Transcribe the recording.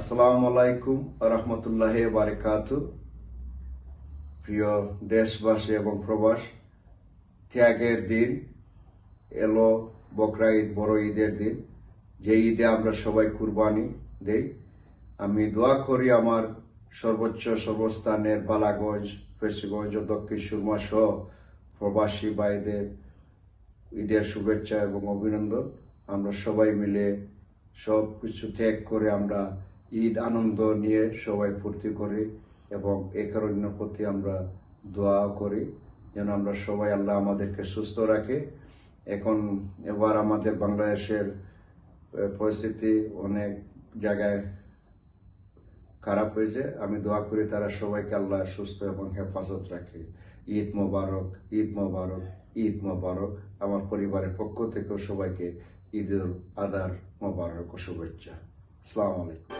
আসসালামু আলাইকুম রহমতুল্লাহ বারকাত। প্রিয় দেশবাসী এবং প্রবাস, ত্যাগের দিন, এলো বকরা ঈদ, বড় ঈদের দিন। যে ঈদে আমরা সবাই কুরবানি দেই। আমি দোয়া করি আমার সর্বোচ্চ সর্বস্থানের বালাগঞ্জ, ফেসিগঞ্জ ও দক্ষিণ সুরমা সহ প্রবাসী ভাইদের ঈদের শুভেচ্ছা এবং অভিনন্দন। আমরা সবাই মিলে সব কিছু ত্যাগ করে আমরা ঈদ আনন্দ নিয়ে সবাই ফুর্তি করি এবং এ কারণের প্রতি আমরা দোয়া করি, যেন আমরা সবাই আল্লাহ আমাদেরকে সুস্থ রাখে। এখন এবার আমাদের বাংলাদেশের পরিস্থিতি অনেক জায়গায় খারাপ হয়েছে। আমি দোয়া করি তারা সবাইকে আল্লাহ সুস্থ এবং হেফাজত রাখে। ঈদ মোবারক ঈদ মোবারক ঈদ মোবারক। আমার পরিবারের পক্ষ থেকেও সবাইকে ঈদুল আদার মোবারক ও শুভেচ্ছা। আসসালামু আলাইকুম।